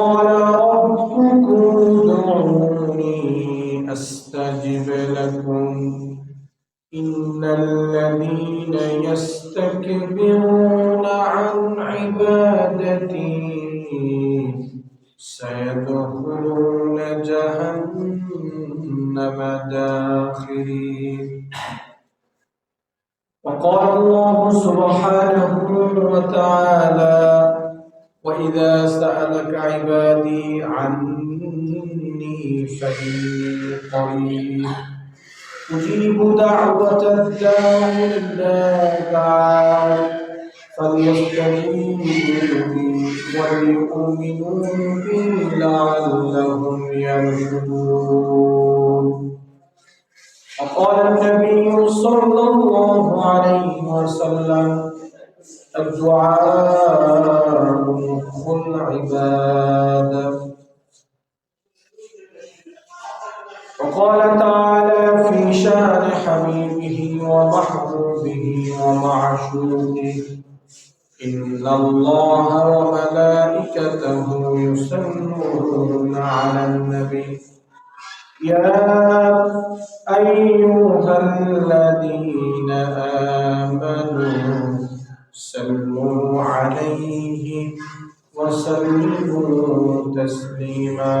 قال ربكم ادعوني أستجب لكم. إن الذين يستكبرون وتداه النار فليستقيموا وليؤمنوا به لعلهم يرشدون وقال النبي صلى الله عليه وسلم الدعاء مخ عباده وقال تعالى في شأن حبيبه ومحبوبه ومعشوقه إن الله وملائكته يصلون على النبي. يا أيها الذين آمنوا صلوا عليه وسلموا تسليما.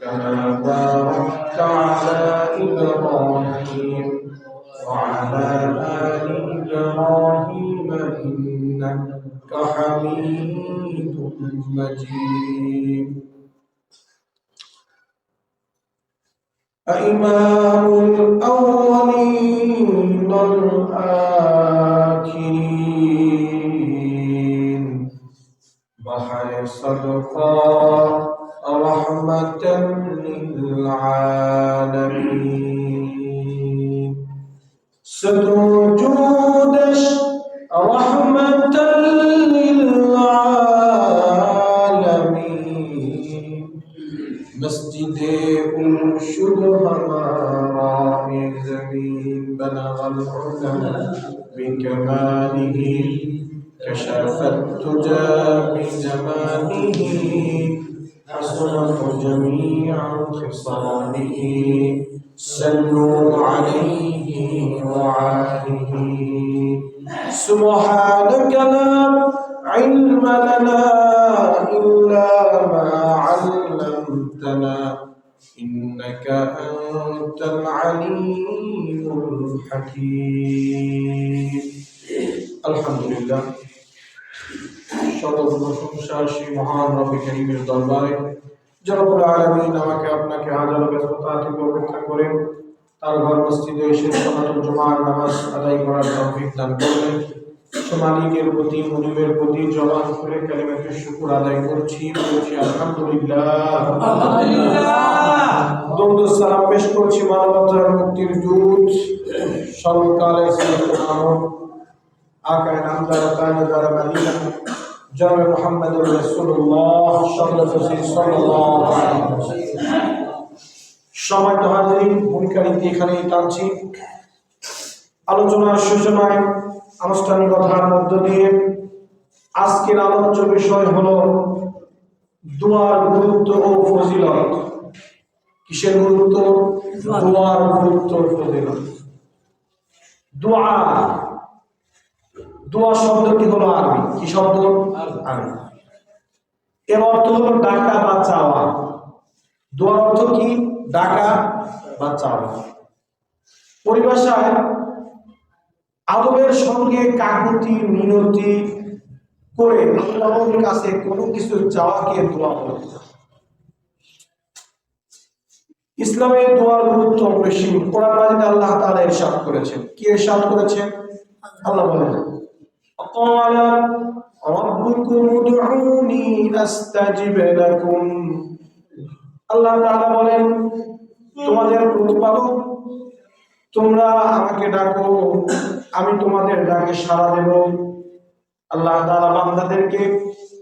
كما باركت على إبراهيم وعلى آل إبراهيم إنك حميد مجيد. أإمام الأولين الآخرين بحر صدقا رحمة للعالمين. ستوجودش رحمة للعالمين. مسجد أنشد همارا زمين بلغ العلا بكماله كشف التجى بجماله. حسنت جميع خصاله سلوا عليه وعاله سبحانك لا علم لنا إلا ما علمتنا إنك أنت العليم الحكيم. الحمد لله. সকল প্রশংসা সেই মহান রবি করিমের দরবারে। জনপুর আলমিন আমাকে আপনাকে হাজার ব্যস্ততা থেকে অপেক্ষা করে তার ঘর মসজিদে এসে সনাতন জমার নামাজ আদায় করার তৌফিক দান করলেন। সে প্রতি মুনিবের প্রতি জবান করে কালিমাকে শুকুর আদায় করছি বলছি আলহামদুলিল্লাহ। দরুদ সালাম পেশ করছি মানবতার মুক্তির দূত সর্বকালের শ্রেষ্ঠ মানব আকায় নামদার তাজদার মাদিনা জনাবে মুহাম্মদুর রাসূলুল্লাহ সাল্লাল্লাহু আলাইহি ওয়াসাল্লাম। সময় তো হাজির ভূমিকা নিতে এখানেই টানছি। আলোচনার সূচনায় আনুষ্ঠানিকতার মধ্য দিয়ে আজকের আলোচ্য বিষয় হলো দোয়ার গুরুত্ব ও ফজিলত। কিসের গুরুত্ব? দোয়ার গুরুত্ব ফজিলত। দোয়া দোয়া শব্দটি হলো আরবি? কি শব্দ? আরবি। এর অর্থ হলো ডাকা বা চাওয়া। দোয়ার অর্থ কি? ডাকা বা চাওয়া। পরিভাষায় আদবের সঙ্গে কাকুতি, মিনতি করে আল্লাহর কাছে কোনো কিছু চাওয়াকে দোয়া বলে ইসলামে দোয়ার গুরুত্ব অপরিসীম। কোরআন মাজিদে আল্লাহ তাআলা ইরশাদ করেছেন। কি ইরশাদ করেছেন? আল্লাহ বলেন قال ربكم ادعوني استجب لكم আল্লাহ তাআলা বলেন তোমাদের প্রতিপালক তোমরা আমাকে ডাকো আমি তোমাদের ডাকে সাড়া দেব আল্লাহ তাআলা বান্দাদেরকে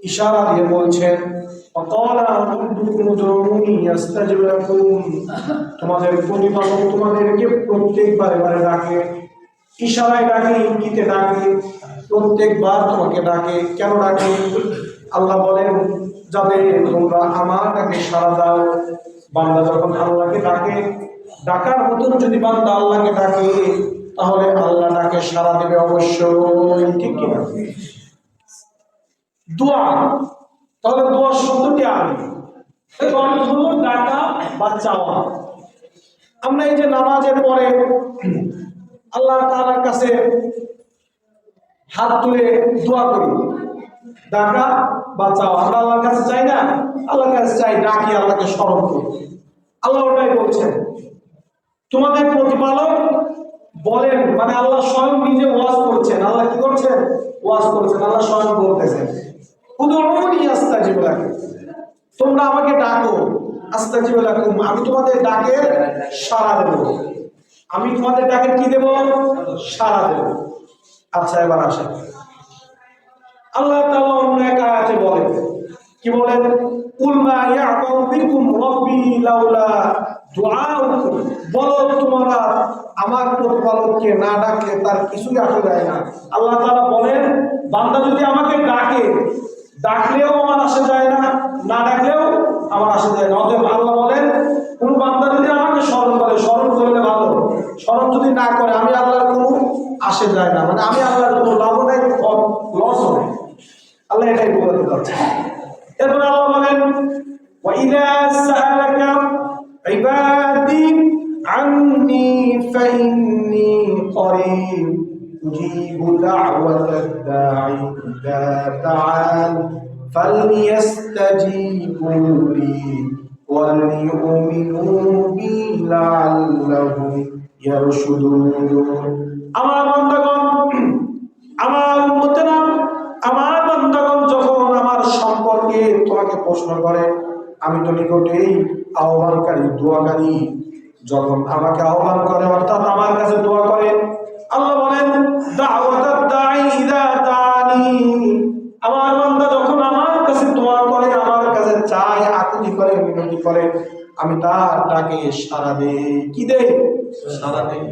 ইশারা দিয়ে বলছেন وقال ربكم ادعوني استجب لكم তোমাদের প্রতিপালক তোমাদেরকে প্রত্যেকবার এবারে ডাকে ইশারায় ডাকে ইঙ্গিতে ডাকে প্রত্যেকবার তোমাকে ডাকে। কেন ডাকে? আল্লাহ বলেন যাতে তোমরা আমার ডাকে সাড়া দাও, বান্দা যখন আল্লাহকে ডাকে, ডাকার মতন যদি বান্দা আল্লাহকে ডাকে, তাহলে আল্লাহ ডাকে সাড়া দেবে অবশ্যই। ঠিক কিনা দোয়া। তাহলে দোয়া শব্দটি আগে ডাকা বা চাওয়া। আমরা এই যে নামাজের পরে আল্লাহ তাআলার কাছে হাত তুলে দোয়া করি। ডাকা বা চাওয়া আমরা আল্লাহর কাছে চাই না, আল্লাহর কাছে চাই ডাকি, আল্লাহকে স্মরণ করি। আল্লাহ ওটাই বলছেন। তোমাদের প্রতিপালক বলেন মানে আল্লাহ স্বয়ং নিজে ওয়াজ করছেন। আল্লাহ কি করছেন? ওয়াজ করছেন। আল্লাহ স্বয়ং বলতেছেন উদরুনি আস্তাজিব লাকুম। তোমরা আমাকে ডাকো, আস্তাজিব লাকুম। আমি তোমাদের ডাকের সাড়া দেব। আমি তোমাদের ডাকের কি দেব? সাড়া দেব। আচ্ছা এবার আসেন। আল্লাহ তাআলা অন্য এক আয়াতে বলেন, কি বলেন? কুল মা ইয়াকুম বিকুম রাব্বি লাউলা দুআউকুম, বলো তোমরা আমার প্রতিপালককে না ডাকলে তার কিছুই আসে যায় না। আল্লাহ তাআলা বলেন, বান্দা যদি আমাকে ডাকে ডাকলেও আমার আসে যায় না না ডাকলেও আমার আসে যায় না অতএব আল্লাহ বলেন কোন বান্দা যদি আমাকে স্মরণ করে স্মরণ করলে ভালো স্মরণ যদি না করে আমি আল্লাহর কোনো আসে যায় না মানে আমি আল্লাহর কোনো লাভ নাই লস হবে আল্লাহ এটাই বলে দিতে এরপর আল্লাহ বলেন وَإِذَا سَأَلَكَ عِبَادِي عَنِّي فَإِنِّي قَرِيبٌ أُجِيبُ دَعْوَةَ الدَّاعِ إِذَا دَعَانِ فَلْيَسْتَجِيبُوا لِي وَلْيُؤْمِنُوا بِي لَعَلَّهُمْ يَرْشُدُونَ আমার বান্দাগণ আমার উম্মতেরা আমার বান্দাগণ যখন আমার সম্পর্কে তোমাকে প্রশ্ন করে আমি তো নিকটেই আহ্বানকারী দোয়াকারী যখন আমাকে আহ্বান করে অর্থাৎ আমার কাছে দোয়া করে আল্লাহ বলেন দাওয়াতাদ দাঈ ইযা দানি আমার বান্দা যখন আমার কাছে দোয়া করে, আমার কাছে চায়, আকুতি করে, মিনতি করে, আমি তার ডাকে সাড়া দেই। কি দেই? সাড়া দেই।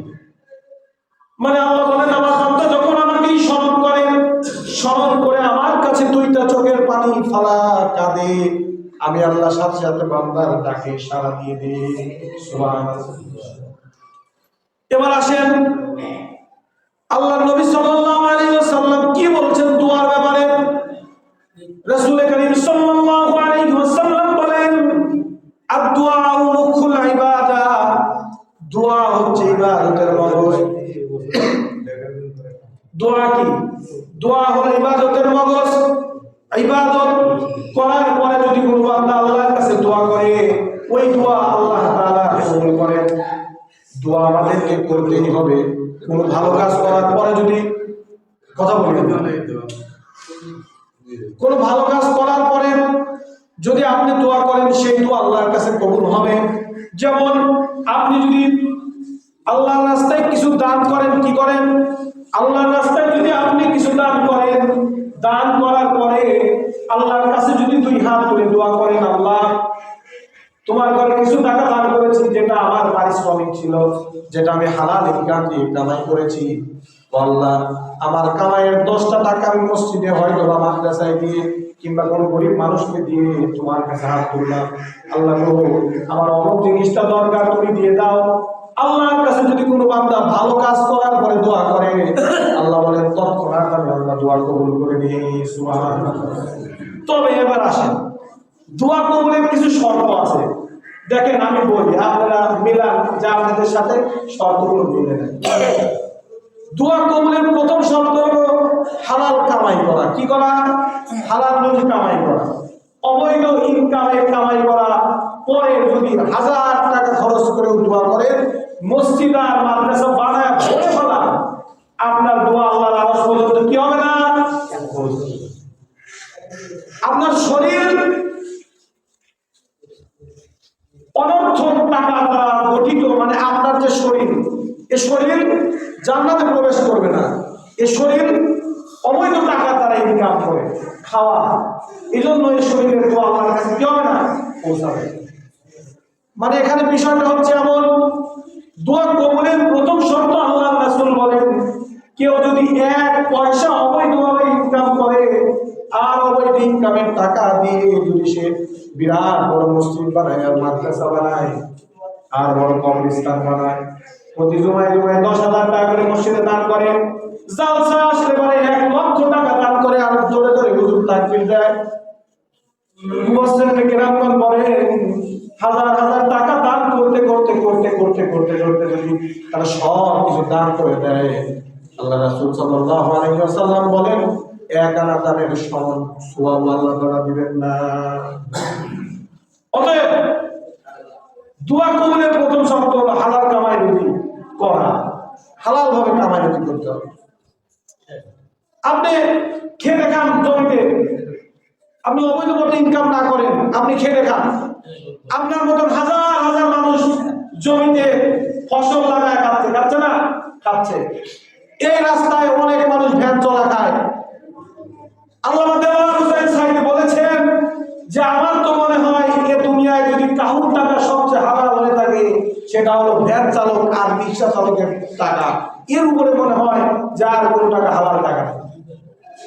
মানে আল্লাহ বলেন, আমার বান্দা যখন আমাকে স্মরণ করে স্মরণ করে আমার কাছে দুইটা চোখের পানি ফালা কাঁদে আমি আল্লাহ সাথে সাথে বান্দার ডাকে সাড়া দিয়ে দিই। সুবহানাল্লাহ। এবার আসেন আল্লাহ নবী সাল্লাল্লাহু আলাইহি ওয়াসাল্লাম কি বলছেন দোয়ার ব্যাপারে রাসূল করিম সাল্লাল্লাহু আলাইহি ওয়াসাল্লাম বলেন আদ-দুআ মুখুল ইবাদা দোয়া হচ্ছে ইবাদতের মগজ দোয়া কি দোয়া হলো ইবাদতের মগজ ইবাদত করার পরে যদি কোনো বান্দা আল্লাহর কাছে দোয়া করে ওই দোয়া আল্লাহ তাআলা কবুল করেন দোয়া আমাদেরকে করতেই হবে কোনো ভালো কাজ করার পরে যদি কথা বলি কোনো ভালো কাজ করার পরে যদি আপনি দোয়া করেন সেই দোয়া আল্লাহর কাছে কবুল হবে যেমন আপনি যদি আল্লাহর রাস্তায় কিছু দান করেন, কি করেন? আল্লাহ রাস্তায় যদি আপনি কিছু দান করেন, দান করার পরে আল্লাহর কাছে যদি দুই হাত তুলে দোয়া করেন, আল্লাহ, তোমার ঘরে কিছু টাকা দান করেছি যেটা আমার পারিশ্রমিক ছিল, যেটা আমি হালাল ইনকাম দিয়ে কামাই করেছি। আল্লাহ, আমার কামাইয়ের দশটা টাকা আমি মসজিদে হয়তো বা মাদ্রাসায় দিয়ে কিংবা কোনো গরিব মানুষকে দিয়ে তোমার কাছে হাত তুললাম। আল্লাহ আমার অমুক জিনিসটা দরকার, তুমি দিয়ে দাও। আল্লাহর কাছে যদি কোনো বান্দা ভালো কাজ করার পরে দোয়া করে, আল্লাহ বলেন তৎক্ষণাৎ আমি আল্লাহ দোয়া কবুল করে নিয়ে তবে এবার আসেন। দোয়া কবুলের কিছু শর্ত আছে। দেখেন আমি বলি, আপনারা মিলান যা আপনাদের সাথে শর্তগুলো মিলে নেন। দোয়া কবুলের প্রথম শর্ত হলো হালাল কামাই করা। কি করা? হালাল রুজি কামাই করা। অবৈধ ইনকামে কামাই করা। পরে যদি হাজার টাকা খরচ করে দোয়া করে মসজিদ আর মাদ্রাসা বানায় ভরে ফেলা। আপনার দোয়া আল্লাহর আওয়াজ পর্যন্ত কি হবে না? আপনার শরীর অনর্থক টাকা দ্বারা গঠিত মানে আপনার যে শরীর, এ শরীর জান্নাতে প্রবেশ করবে না। এ শরীর অবৈধ টাকা দ্বারা ইনকাম করে, খাওয়া। এই জন্য এই শরীরের দোয়া আল্লাহর কাছে কি হবে না? পৌঁছাবে। মানে এখানে বিষয়টা হচ্ছে এমন, দোয়া কবুলের প্রথম শর্ত আল্লাহ রাসূল বলেন, কেউ যদি এক পয়সা অবৈধভাবে ইনকাম করে, আর অবৈধ ইনকামের টাকা দিয়ে যদি সে বিরাট বড় মসজিদ বানায়, আর মাদ্রাসা বানায়, আর বড় কবরস্থান বানায়, প্রতি জমায় জমায় দশ হাজার টাকা করে মসজিদে দান করে, জালসা আসলে পরে এক লক্ষ টাকা দান করে, আর জোরে জোরে হুজুর তাকবির দেয়। মুফাসসিরিন কেরামগণ হাজার হাজার টাকা দান করতে করতে করতে করতে করতে করতে যদি তারা সব কিছু দান করে দেয়, আল্লাহ রাসূল সাল্লাল্লাহু আলাইহি ওয়াসাল্লাম বলেন, এক আনা দানের সমান সওয়াব আল্লাহ তাআলা দিবেন না। অতএব দোয়া কবুলের প্রথম শর্ত হলো হালাল কামাই রুজি করা। হালাল ভাবে কামাই রুজি করতে হবে। আপনি খেতে খান জমিতে আপনি অবৈধ পথে ইনকাম না করেন, আপনি খেয়ে দেখান আপনার মতন হাজার হাজার মানুষ জমিতে ফসল লাগায় খাচ্ছে খাচ্ছে না? খাচ্ছে এই রাস্তায় অনেক মানুষ ভ্যান চলা খায়। আল্লাহ সাহেব বলেছেন যে, আমার তো মনে হয় এ দুনিয়ায় যদি কাহুর টাকা সবচেয়ে হারাল হয়ে থাকে, সেটা হলো ভ্যান চালক আর রিক্সা চালকের টাকা। এর উপরে মনে হয় যে আর কোনো টাকা হালাল টাকা।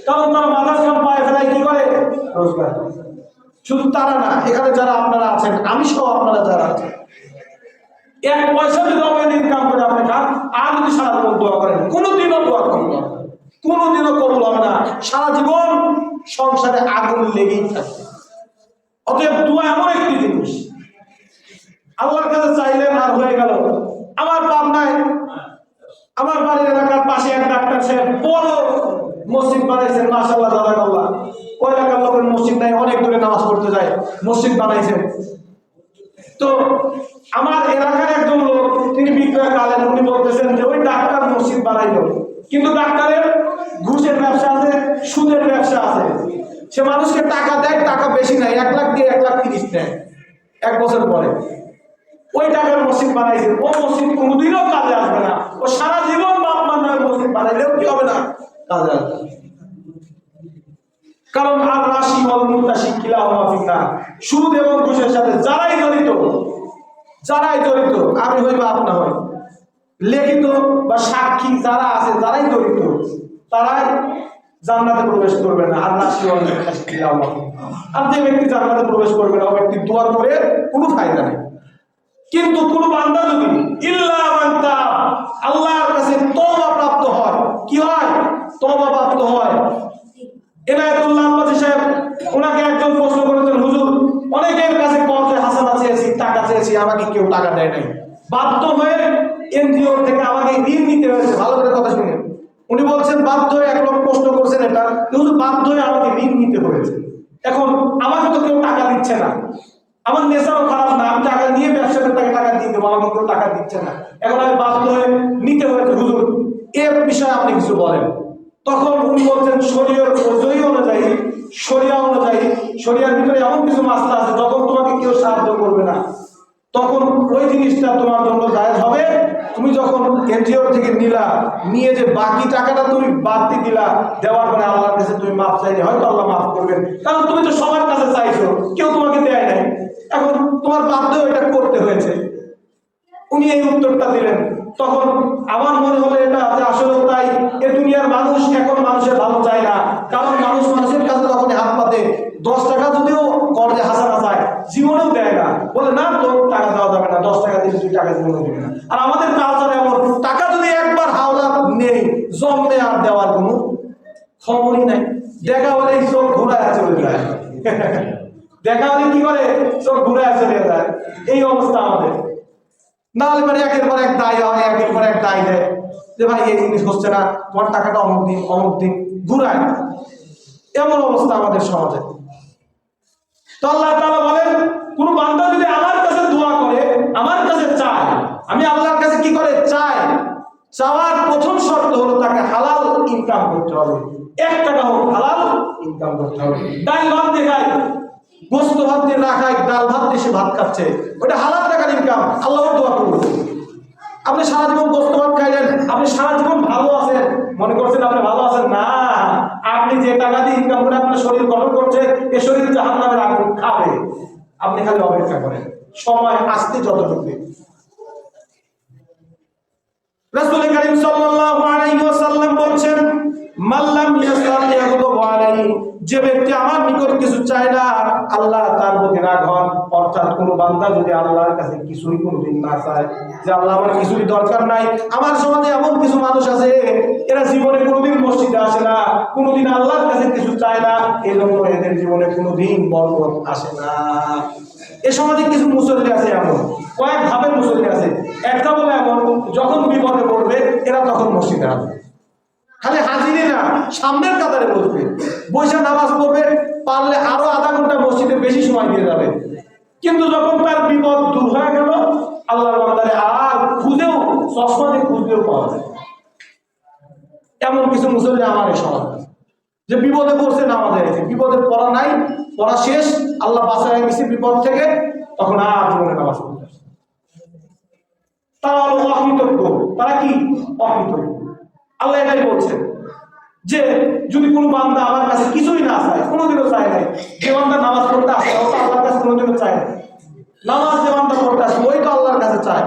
কারণ তারা মাথার সব পায়ে ফেলায় কি করে? রোজগার শুধু তারা না, এখানে যারা আপনারা আছেন, আমি সহ আপনারা যারা আছেন, এক পয়সা যদি অবৈধ ইনকাম করে আপনি খান, আর যদি সারা জীবন দোয়া করেন, কোনোদিনও দোয়া করব না। কোনোদিনও করব না। সারা জীবন সংসারে আগুন লেগেই থাকবে অতএব দোয়া এমন একটি জিনিস আল্লাহর কাছে চাইলেন আর হয়ে গেল আমার পাবনায় আমার বাড়ির এলাকার পাশে এক ডাক্তার সাহেব বড় মসজিদ বানাইছেন মাসাল্লাহ দাদা ওই এলাকার লোকের মসজিদ নাই অনেক দূরে নামাজ পড়তে যায় মসজিদ বানাইছেন। তো আমার এলাকার একজন লোক, তিনি বিক্রয় কালেন উনি বলতেছেন যে, ওই ডাক্তার মসজিদ বানাইল। কিন্তু ডাক্তারের ঘুষের ব্যবসা আছে, সুদের ব্যবসা আছে। সে মানুষকে টাকা দেয়, টাকা বেশি নাই এক লাখ দিয়ে এক লাখ তিরিশ নেয়, এক বছর পরে। ওই টাকার মসজিদ বানাইছে। ও মসজিদ কোনোদিনও কাজে আসবে না। ও সারা জীবন বাপ মার মসজিদ বানাইলেও কি হবে না? কাজে আসবে। কারণ আর রাশি বল মুক্তাশি কিলা ফিকা সুদ এবং ঘুষের সাথে যারাই জড়িত যারাই জড়িত, আমি হইবা আপনা হই। লিখিত বা সাক্ষী যারা আছে, যারাই জড়িত, তারাই জান্নাতে প্রবেশ করবে না। আর রাশি হওয়া ফিকা। আর যে ব্যক্তি জান্নাতে প্রবেশ করবে না, ও ব্যক্তি দোয়ার করে কোনো ফায়দা নেই। কিন্তু কোন বান্দা যদি ইল্লা আল্লাহর কাছে তওবা প্রাপ্ত হয়, কি হয়? তওবা প্রাপ্ত হয়। এনায়েতুল্লাহ আব্বাসি সাহেব, ওনাকে একজন প্রশ্ন করেছেন, হুজুর, অনেকের কাছে কর্জে হাসানা চেয়েছি, টাকা চেয়েছি, আমাকে কেউ টাকা দেয় নাই। বাধ্য হয়ে এনজিও থেকে আমাকে ঋণ নিতে হয়েছে, ভালো করে কথা শুনে উনি বলছেন, বাধ্য হয়ে এক লোক প্রশ্ন করছেন এটা হুজুর, বাধ্য হয়ে আমাকে ঋণ নিতে হয়েছে এখন আমাকে তো কেউ টাকা দিচ্ছে না আমার নেশাও খারাপ না আমি টাকা নিয়ে ব্যবসাতে তাকে টাকা দিয়ে দেবো আমাকে কেউ টাকা দিচ্ছে না এখন আমি বাধ্য হয়ে নিতে হয়েছে হুজুর এর বিষয়ে আপনি কিছু বলেন তখন উনি বলছেন শরীয়র ওজই অনুযায়ী শরিয়া অনুযায়ী শরিয়ার ভিতরে এমন কিছু মাসলা আছে যখন তোমাকে কেউ সাহায্য করবে না তখন ওই জিনিসটা তোমার জন্য জায়েজ হবে তুমি যখন এনজিও থেকে নিলা নিয়ে যে বাকি টাকাটা তুমি বাদ দিয়ে দিলা দেওয়ার পরে আল্লাহর কাছে তুমি মাফ চাইলে হয়তো আল্লাহ মাফ করবেন কারণ তুমি তো সবার কাছে চাইছো, কেউ তোমাকে দেয় নাই। এখন তোমার বাধ্য এটা করতে হয়েছে। উনি এই উত্তরটা দিলেন। তখন আমার মনে হলো এটা যে আসলে তাই, এ দুনিয়ার মানুষ এখন মানুষের ভালো চায় না। কারণ মানুষ মানুষের কাছে তখন হাত পাতে দশ টাকা যদিও কর্জে হাসানা চায়, জীবনেও দেয় না। বলে, না তো, টাকা দেওয়া যাবে না। দশ টাকা দিলে তুই টাকা জীবনে দেবে না। আর আমাদের কালচার এমন। টাকা যদি একবার হাওলা নেই, জমে আর দেওয়ার কোনো খবরই নাই। দেখা হলে এই চোখ ঘোরায় চলে যায়। দেখা হলে কি করে? চোখ চলে যায়। এই অবস্থা আমাদের। না হলে পরে একের পর এক দায় হয়, একের পর এক দায় দেয়। যে ভাই, এই জিনিস হচ্ছে না, তোমার টাকাটা অমুক দিন অমুক দিন ঘুরায়। এমন অবস্থা আমাদের সমাজে। তো আল্লাহ তাআলা বলেন, কোন বান্দা যদি আমার কাছে দোয়া করে, আমার কাছে চায়, আমি আল্লাহর কাছে কি করে? চাই। চাওয়ার প্রথম শর্ত হলো তাকে হালাল ইনকাম করতে হবে। এক টাকা হোক হালাল ইনকাম করতে হবে। ডাল ভাত দিয়ে খায় গোস্ত ভাত দিয়ে না খায় ডাল ভাত দিয়ে সে ভাত খাচ্ছে। ওটা হালাল টাকার ইনকাম আল্লাহর দোয়া করব আপনি সারা জীবন গোস্ত ভাত খাইলেন আপনি সারা জীবন ভালো আছেন। মনে করছেন আপনি ভালো আছেন? না। আপনি যে টাকা দিয়ে ইনকাম করে আপনার শরীর গঠন করছে এ শরীর জাহান নামের আগুন খাবে। আপনি খালি অপেক্ষা করেন। সময় আসতে যত ঢুকবে রাসূল করিম সাল্লাল্লাহু আলাইহি ওয়াসাল্লাম বলছেন মাল্লাম ইয়াসাল আলাইহি যে ব্যক্তি আমার নিকট কিছু চায় না, আল্লাহ তার প্রতি রাগ হন। অর্থাৎ কোনো বান্দা যদি আল্লাহর কাছে কিছুই কোনোদিন না চায়, যে আল্লাহ আমার কিছুই দরকার নাই, আমার সমাজে এমন কিছু মানুষ আছে, এরা জীবনে কোনোদিন মসজিদে আসে না, কোনোদিন আল্লাহর কাছে কিছু চায় না এই জন্য এদের জীবনে কোনোদিন বরকত আসে না। এ সমাজে কিছু মুসল্লি আছে এমন, কয়েক ভাবে মুসল্লি আছে। একটা বলে এমন, যখন বিপদে পড়বে, এরা তখন মসজিদে আসবে। খালি হাজিরে না, সামনের কাতারে বসবে। বসে নামাজ পড়বে, পারলে আরও আধা ঘণ্টা মসজিদে বেশি সময় দিয়ে যাবে। কিন্তু যখন তার বিপদ দূর হয়ে গেল, আল্লাহর আর খুঁজেও, চশমা দিয়ে খুঁজলেও পাওয়া যায় এমন কিছু মুসল্লি আমার এই সমাজ যে বিপদে পড়ছে নামাজে গেছে বিপদে পড়া নাই, পড়া শেষ, আল্লাহ বাঁচায় গেছে বিপদ থেকে, তখন আর জীবনে নামাজ পড়তে। তারা হলো অকৃতজ্ঞ। তারা কি? অকৃতজ্ঞ। আল্লাহ এটাই বলছেন যে, যদি কোনো বান্দা আমার কাছে কিছুই না চায়, কোনোদিনও চায় নাই, যে বান্দা নামাজ পড়তে আসে ও আল্লাহর কাছে কোনোদিনও চায় না নামাজ যে বান্দা পড়তে আসে, ওই তো আল্লাহর কাছে চায়।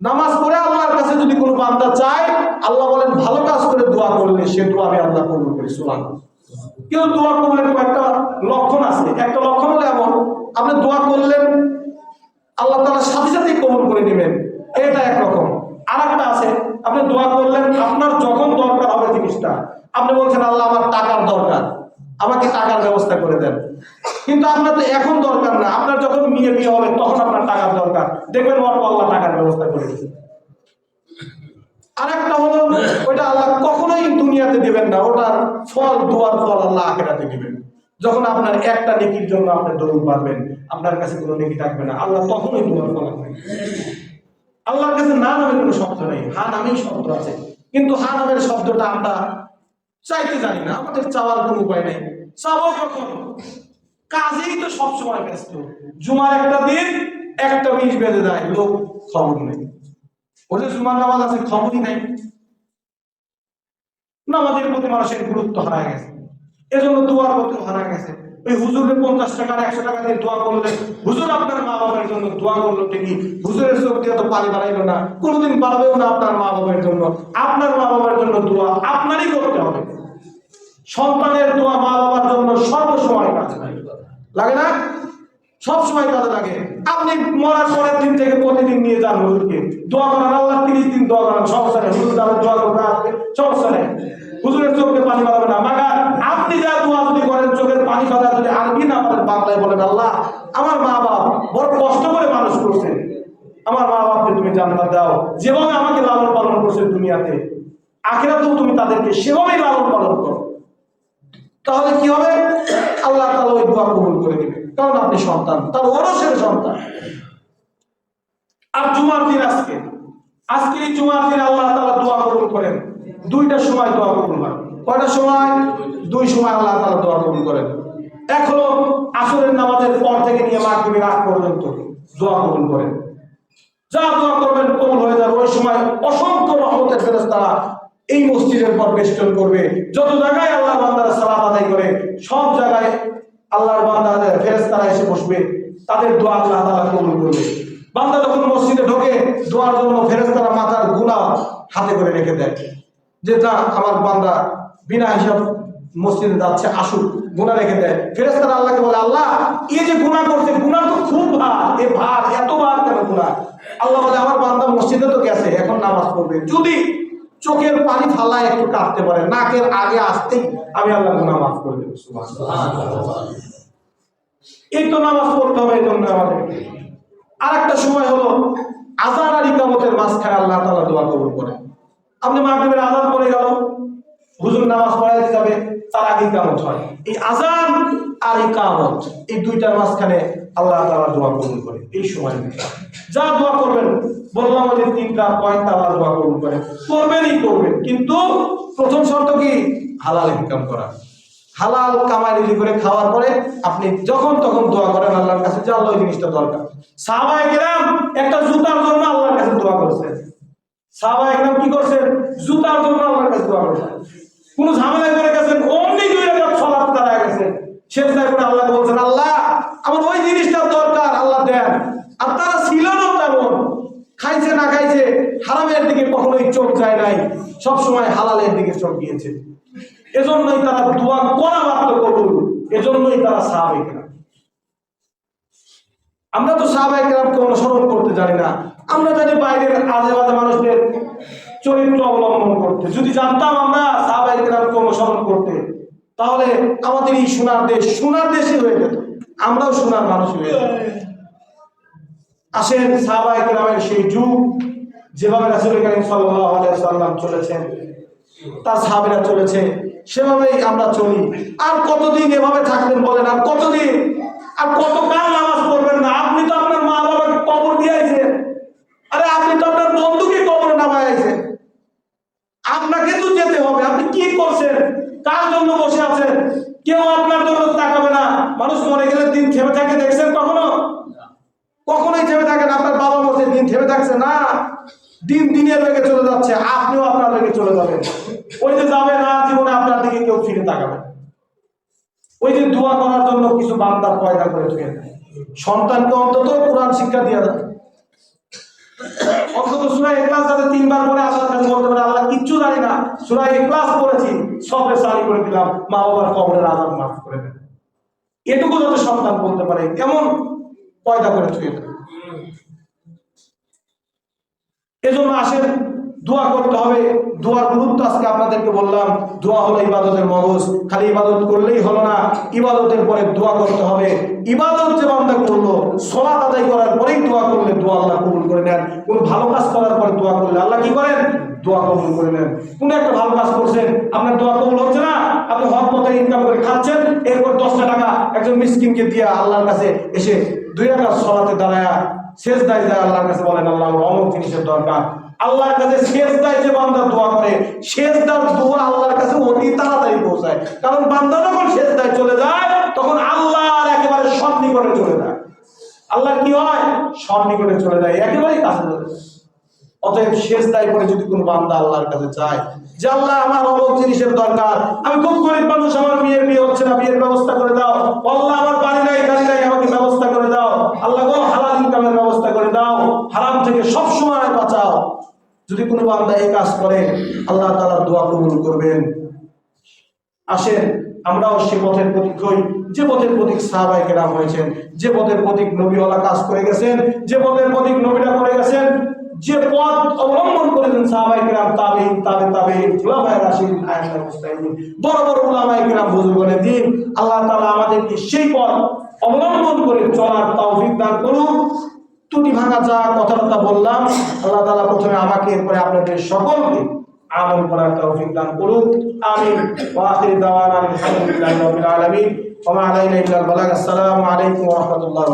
নামাজ পড়ে আল্লাহর কাছে যদি কোনো বান্দা চায়, আল্লাহ বলেন, ভালো কাজ করে দোয়া করলে সে দোয়া আমি আল্লাহ কবুল করি সুলান কিন্তু দোয়া কবুলের কয়েকটা লক্ষণ আছে। একটা লক্ষণ হলো এমন, আপনি দোয়া করলেন, আল্লাহ তাআলা সাথে সাথেই কবুল করে নেবেন। এটা একরকম আর একটা আছে, আপনি দোয়া করলেন, আপনার যখন দরকার হবে জিনিসটা, আপনি বলছেন, আল্লাহ, আমার টাকার দরকার, আমাকে টাকার ব্যবস্থা করে দেন। কিন্তু আপনার তো এখন দরকার না, আপনার যখন বিয়ে বিয়ে হবে, তখন আপনার টাকার দরকার। দেখবেন অল্প আল্লাহ টাকার ব্যবস্থা করে দিচ্ছে আরেকটা হলো, ওইটা আল্লাহ কখনোই দুনিয়াতে দিবেন না, ওটার ফল, দোয়ার ফল আল্লাহ আখেরাতে দিবেন। যখন আপনার একটা নেকির জন্য আপনি দৌড় পারবেন, আপনার কাছে কোনো নেকি থাকবে না, আল্লাহ তখনই দোয়ার ফল আপনাকে আল্লাহর কাছে না নামের কোনো শব্দ নেই, হা নামেই শব্দ আছে। কিন্তু হা নামের শব্দটা আমরা চাইতে জানি না, আমাদের চাওয়ার কোনো উপায় নেই। চাবো কখন? কাজেই তো সবসময় ব্যস্ত। জুমার একটা দিন, একটা বিষ বেঁধে দেয় লোক খবর নেই। ওদের জুমার নামাজ আছে খবরই নাই। নামাজের প্রতি মানুষের গুরুত্ব হারা গেছে। এজন্য দোয়ার প্রতি হারা গেছে। ওই পঞ্চাশ একশো টাকা দিয়ে দোয়া হুজুর আপনার মা বাবার জন্য দোয়া করল ঠিকই, হুজুরের চোখ দিয়ে তো পানি বাড়াইলো না, কোনোদিন পারবেও না আপনার মা বাবার জন্য। আপনার মা বাবার জন্য দোয়া আপনারই করতে হবে। সন্তানের দোয়া মা বাবার জন্য সর্বসময় কাজে লাগে। না? সব সময় কাজে লাগে। আপনি মরার পরের দিন থেকে প্রতিদিন নিয়ে যান হুজুরকে। দোয়া করান, আল্লাহ তিরিশ দিন দোয়া করান সমস্যা হুজুর দোয়া করবে আসবে সমস্যা হুজুরের চোখে পানি পাবে না। মাগা, আপনি যা দোয়া যদি করেন, চোখের পানি ফাদা যদি আরবি না পারেন বাংলায় বলেন, আল্লাহ, আমার মা বাপ বড় কষ্ট করে মানুষ করছে। আমার মা বাপকে তুমি জান্নাত দাও। যেভাবে আমাকে লালন পালন করছে দুনিয়াতে, আখেরাতেও তুমি তাদেরকে সেভাবেই লালন পালন করো। তাহলে কি হবে? আল্লাহ তাআলা ওই দোয়া কবুল করে দিবে কারণ আপনি সন্তান, তার ওরসের সন্তান। আর জুমার দিন আজকে আজকে এই জুমার দিন আল্লাহ তাআলা দোয়া কবুল করেন। দুইটা সময় দোয়া কবুল হয়। কয়টা সময়? দুই সময় আল্লাহ তালা দোয়া কবুল করেন। হলো আসরের নামাজের পর থেকে নিয়ে মাগরিবের আগ পর্যন্ত দোয়া কবুল করেন। যা দোয়া করবেন কবুল হয়ে যাবে। ওই সময় অসংখ্য রহমতের ফেরেশতারা এই মসজিদের পর বেষ্টন করবে। যত জায়গায় আল্লাহ বান্দারা সালাত আদায় করে, সব জায়গায় আল্লাহর বান্দা ফেরেশতারা এসে বসবে। তাদের দোয়া আল্লাহ তাআলা কবুল করবে। বান্দা যখন মসজিদে ঢোকে, দোয়ার জন্য ফেরেশতারা মাথার গুনাহ হাতে করে রেখে দেয়। যে না আমার বান্দা বিনা হিসাব মসজিদে যাচ্ছে, আসুক, গুনাহ রেখে দেয়। ফেরেশতারা আল্লাহকে বলে, আল্লাহ, এই যে গুনাহ করছে, গুনাহ তো খুব ভার। এ ভার, এত ভার কেন গুনাহ? আল্লাহ বলে, আমার বান্দা মসজিদে তো গেছে, এখন নামাজ পড়বে। যদি চোখের পানি ফালায় একটু কাঁদতে পারে, নাকের আগে আসতেই আমি আল্লাহ গুনাহ মাফ করে দেবো। এই তো নামাজ পড়তে হবে, এই জন্য আমাদের আর একটা সময় হলো, আজান আর ইকামতের মাঝখানে আল্লাহ তাআলা দোয়া কবুল করে আপনি মাগরিবের আজান পড়ে গেল, হুজুর নামাজ পড়াইতে যাবে, তার আগে ইকামত হয়। এই আজান আর এই কামত এই দুইটার মাঝখানে আল্লাহ তাআলা দোয়া কবুল করে, এই সময় যা দোয়া করবেন বললাম যে তিনটা পয়েন্ট আল্লাহ দোয়া কবুল করে। করবেনই করবেন, কিন্তু প্রথম শর্ত কি? হালাল ইনকাম করা। হালাল কামাই রেডি করে খাওয়ার পরে আপনি যখন তখন দোয়া করেন আল্লাহর কাছে, যে আল্লাহ জিনিসটা দরকার। সাহাবায়ে কেরাম একটা জুতার জন্য আল্লাহর কাছে দোয়া করেছেন। সাহাবায়ে কেরাম কি করছেন? জুতার জন্য আল্লাহর কাছে দোয়া করেছেন। কোন ঝামেলা করে গেছেন, অমনি দুই রাকাত সালাত দাঁড়ায় গেছেন। শেষ করে আল্লাহ বলছেন, আল্লাহ, আমার ওই জিনিসটা দরকার, আল্লাহ দেন। আর তারা ছিল না তেমন। খাইছে না খাইছে, হারামের দিকে কখনোই চোখ যায় নাই। সব সময় হালালের দিকে চোখ গিয়েছে। এজন্যই তারা দোয়া করা মাত্র কবুল, এজন্যই তারা সাহাবিক আমরা তো সাহাবাহিক রামকে অনুসরণ করতে জানি না। আমরা জানি বাইরের আজে বাজে মানুষদের চরিত্র অবলম্বন করতে। যদি জানতাম আমরা সাহাবাহিক রামকে অনুসরণ করতে, তাহলে আমাদের এই সোনার দেশ সোনার দেশই হয়ে যেত। আমরাও সোনার মানুষ হয়ে যেত আসেন সাহাবাহিক রামের সেই যুগ, যেভাবে রাসুল করিম সাল্লাম চলেছেন, তার সাহাবীরা চলেছে, সেভাবেই আমরা চলি। আর কতদিন এভাবে থাকবেন বলেন, আর কতদিন? আর কত কাল নামাজ পড়বেন না? আপনি তো আপনার মা বাবাকে কবর দিয়েছেন। আরে আপনি তো আপনার নামাইছেন আপনাকে তো যেতে হবে। আপনি কি করছেন? কার জন্য বসে আছেন? কেউ আপনার জন্য তাকাবে না। মানুষ মরে গেলে দিন থেমে থাকে, দেখছেন কখনো? কখনোই থেমে থাকেন আপনার বাবা মসজিদ দিন থেমে থাকছে না। দিন দিনের লেগে চলে যাচ্ছে। আপনিও আপনার লেগে চলে যাবেন। ওই যে যাবে না, জীবনে আপনার দিকে কেউ ফিরে তাকাবে। ওই যে দোয়া করার জন্য কিছু বান্দার পয়দা করে দেয় সন্তানকে অন্তত কোরআন শিক্ষা দিয়ে দেয় অন্তত যাতে তিনবার পরে আল্লাহর কাছে বলতে পারে কিচ্ছু জানি না। সবে সারি করে দিলাম, মা বাবার কবরের মাফ করে দেন। এটুকু যাতে সন্তান বলতে পারে, কেমন পয়দা করে তুই এজন্য আসেন, দোয়া করতে হবে। দোয়ার গুরুত্ব আজকে আপনাদেরকে বললাম, দোয়া হলো ইবাদতের মগজ। খালি ইবাদত করলেই হলো না, ইবাদতের পরে দোয়া করতে হবে। ইবাদত যে বান্দা করল সলাত আদায় করার পরেই দোয়া করলে দোয়া আল্লাহ কবুল করে নেন। কোন ভালো কাজ করার পরে দোয়া করলে আল্লাহ কি করেন? দোয়া কবুল করে নেন। কোন একটা ভালো কাজ করছেন, আপনার দোয়া কবুল হচ্ছে না, আপনি হক মতো ইনকাম করে খাচ্ছেন, এরপর দশটা টাকা একজন মিসকিনকে দিয়ে আল্লাহর কাছে এসে দুই টাকা সলাতে দাঁড়ায় শেষ দায় যায় আল্লাহর কাছে বলেন, আল্লাহ অমুক জিনিসের দরকার। আল্লাহর কাছে শেষ দায় যে বান্দা দোয়া করে শেষ দার দোয়া আল্লাহর কাছে অতি তাড়াতাড়ি পৌঁছায়। কারণ বান্দা যখন শেষ দায় চলে যায়, তখন আল্লাহর একেবারে সন্নিকটে চলে যায়। আল্লাহ কি হয়? সন্নিকটে চলে যায়, একেবারেই কাছে চলে অতএব শেষ দায় করে যদি কোনো বান্দা আল্লাহর কাছে চায় যে আল্লাহ, আমার অমুক জিনিসের দরকার, আমি খুব গরিব মানুষ, আমার বিয়ের বিয়ে হচ্ছে না, বিয়ের ব্যবস্থা করে দাও। আল্লাহ, আমার বাড়ি নাই, গাড়ি নাই, আমাকে ব্যবস্থা করে দাও। আল্লাহ গো, হালাল ইনকামের ব্যবস্থা করে দাও। হারাম থেকে সব সময় বাঁচাও। যদি কোনো বান্দা এই কাজ করে, আল্লাহ তালা দোয়া কবুল করবেন। আসেন। আমরাও সে পথের প্রতীক হই, যে পথের প্রতীক সাহাবাই কেরাম হয়েছেন, যে পথের প্রতীক নবীওয়ালা কাজ করে গেছেন, যে পথের প্রতীক নবীরা করে গেছেন, যে পথ অবলম্বন করেছেন সাহাবাই কেরাম তাবেইন তাবে তাবেইন উলামায়ে মুস্তাহিদিন, বড় বড় উলামায়ে কেরাম বুজুর্গনে দিন, আল্লাহ তালা আমাদেরকে সেই পথ অবলম্বন করে চলার তৌফিক দান করুন। ত্রুটি ভাঙা যা কথাবার্তা বললাম, আল্লাহ তাআলা প্রথমে আমাকে, এরপরে আপনাদের সকলকে আমল করার তৌফিক দান করুন আমিন ওয়া আখির দাওয়ানা আলহামদুলিল্লাহি রাব্বিল আলামিন ওয়া মা আলাইনা ইল্লাল বালাগ আসসালামু আলাইকুম ওয়া রাহমাতুল্লাহি